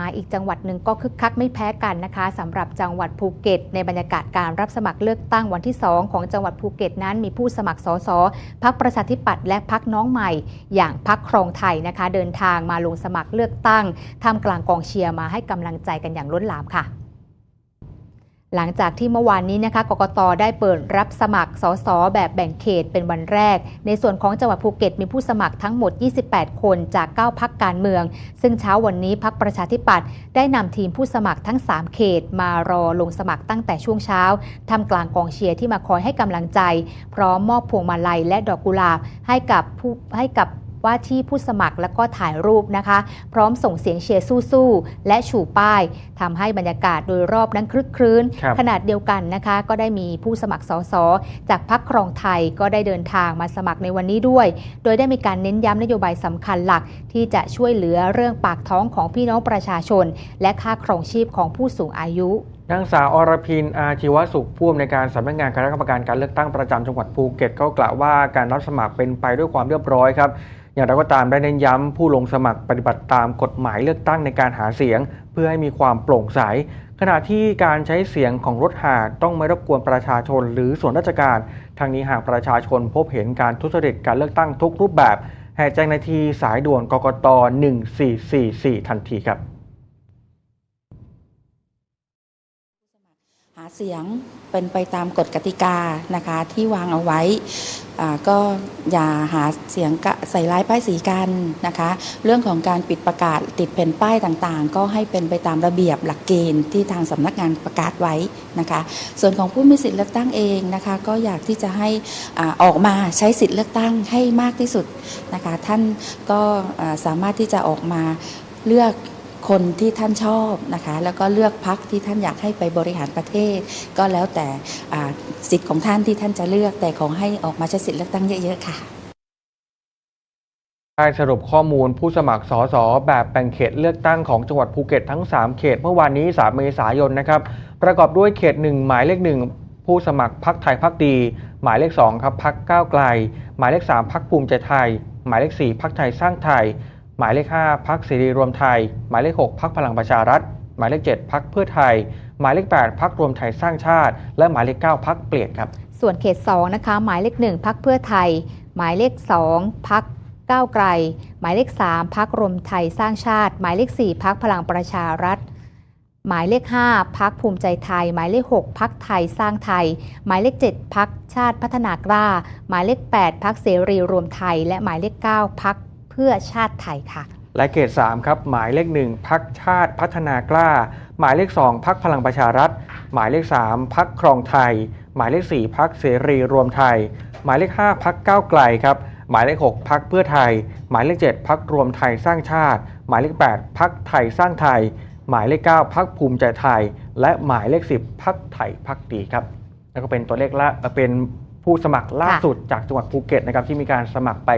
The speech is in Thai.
มาอีกจังหวัดหนึ่งก็คึกคักไม่แพ้กันนะคะสำหรับจังหวัดภูเก็ต ในบรรยากาศการรับสมัครเลือกตั้งวันที่ 2 ของจังหวัดภูเก็ตนั้นมีผู้สมัครสสพักประชาธิปัตย์และพักน้องใหม่ อย่างพักครองไทยนะคะ เดินทางมาลงสมัครเลือกตั้งท่ามกลางกองเชียร์มาให้กำลังใจกันอย่างล้นหลามค่ะ หลังจากที่เมื่อวานนี้นะคะกกตได้เปิดรับสมัครสสแบบแบ่งเขตเป็นวันแรก ในส่วนของจังหวัดภูเก็ตมีผู้สมัครทั้งหมด 28 คนจาก 9 พักการเมือง ซึ่งเช้าวันนี้พักประชาธิปัตย์ได้นำทีมผู้สมัครทั้ง 3 เขต มารอลงสมัครตั้งแต่ช่วงเช้าทำกลางกองเชียร์ที่มาคอยให้กำลังใจ พร้อมมอบพวงมาลัยและดอกกุหลาบให้กับผู้ให้กับ ว่าที่ผู้สมัครแล้วก็ถ่ายรูปนะคะ พร้อมส่งเสียงเชียร์สู้ๆ และชูป้ายทำให้บรรยากาศโดยรอบนั้นคลึกครื้นครับขนาดเดียวกันนะคะ ก็ได้มีผู้สมัครสสจากพักครองไทยก็ได้เดินทางมาสมัครในวันนี้ด้วย โดยได้มีการเน้นย้ำนโยบายสำคัญหลัก ที่จะช่วยเหลือเรื่องปากท้องของพี่น้องประชาชน และค่าครองชีพของผู้สูงอายุนางสาวอรพินอาชีวสุขผู้อำนวยการสำนักงานคณะกรรมการการเลือกตั้งประจำจังหวัดภูเก็ตก็กล่าวว่าการรับสมัครเป็นไปด้วยความเรียบร้อยครับ อย่างไรก็ตามได้เน้นย้ำผู้ลงสมัครปฏิบัติตามกฎหมายเลือกตั้งในการหาเสียง เพื่อให้มีความโปร่งใส ขณะที่การใช้เสียงของรถหาต้องไม่รบกวนประชาชนหรือส่วนราชการ ทางนี้หากประชาชนพบเห็นการทุจริตการเลือกตั้งทุกรูปแบบแห่แจ้งนาทีสายด่วนกกต 1444 ทันทีครับาเสียงเป็นไปตามกฎกติกานะคะที่วางเอาไว้ก็อย่าหาเสียงใส่ร้ายป้ายสีกันนะคะ เรื่องของการปิดประกาศติดแผ่นป้ายต่างๆ ก็ให้เป็นไปตามระเบียบหลักเกณฑ์ที่ทางสำนักงานประกาศไว้นะคะ ส่วนของผู้มีสิทธิ์เลือกตั้งเองนะคะก็อยากที่จะให้ออกมาใช้สิทธิ์เลือกตั้งให้มากที่สุดนะคะ ท่านก็สามารถที่จะออกมาเลือก คนที่ท่านชอบนะคะ แล้วก็เลือกพักที่ท่านอยากให้ไปบริหารประเทศ ก็แล้วแต่สิทธิ์ของท่านที่ท่านจะเลือกแต่ขอให้ออกมาใช้สิทธิ์เลือกตั้งเยอะๆค่ะได้สรุปข้อมูลผู้สมัครสสแบบแบ่งเขตเลือกตั้งของจังหวัดภูเก็ตทั้ง 3 เขตเมื่อวานนี้ 3 เมษายนนะครับ ประกอบด้วยเขต 1 หมายเลข 1 ผู้สมัครพักไทยพักดี หมายเลข 2 ครับพักก้าวไกล หมายเลข 3 พักภูมิใจไทย หมายเลข 4 พักไทยสร้างไทย มายเลข 5พักเสรีรวมไทย หมายเลข 6พักพลังประชารัฐ หมายเลข 7พักเพื่อไทย หมายเลข 8พักรวมไทยสร้างชาติ และหมายเลข 9พักเปลี่ยนครับ ส่วนเขต 2 นะคะ หมายเลข 1พักเพื่อไทย หมายเลข 2พักก้าวไกล หมายเลข 3พักรวมไทยสร้างชาติ หมายเลข 4พักพลังประชารัฐหมายเลข 5พักภูมิใจไทย หมายเลข 6พักไทยสร้างไทย หมายเลข 7พักชาติพัฒนากล้า หมายเลข 8พักเสรีรวมไทย และหมายเลข 9พัก เพื่อชาติไทยค่ะ และเขต3ครับหมายเลข 1พักชาติพัฒนากล้า หมายเลข 2พักพลังประชารัฐ หมายเลข 3พักครองไทย หมายเลข 4พักเสรีรวมไทย หมายเลข 5พักก้าวไกลครับหมายเลข 6พักเพื่อไทย หมายเลข 7พักรวมไทยสร้างชาติ หมายเลข 8พักไทยสร้างไทย หมายเลข 9พักภูมิใจไทย และหมายเลข 10พักไทยพักดีครับแล้วก็เป็นตัวเลขละเป็นผู้สมัครล่าสุดจากจังหวัดภูเก็ตนะครับที่มีการสมัครไป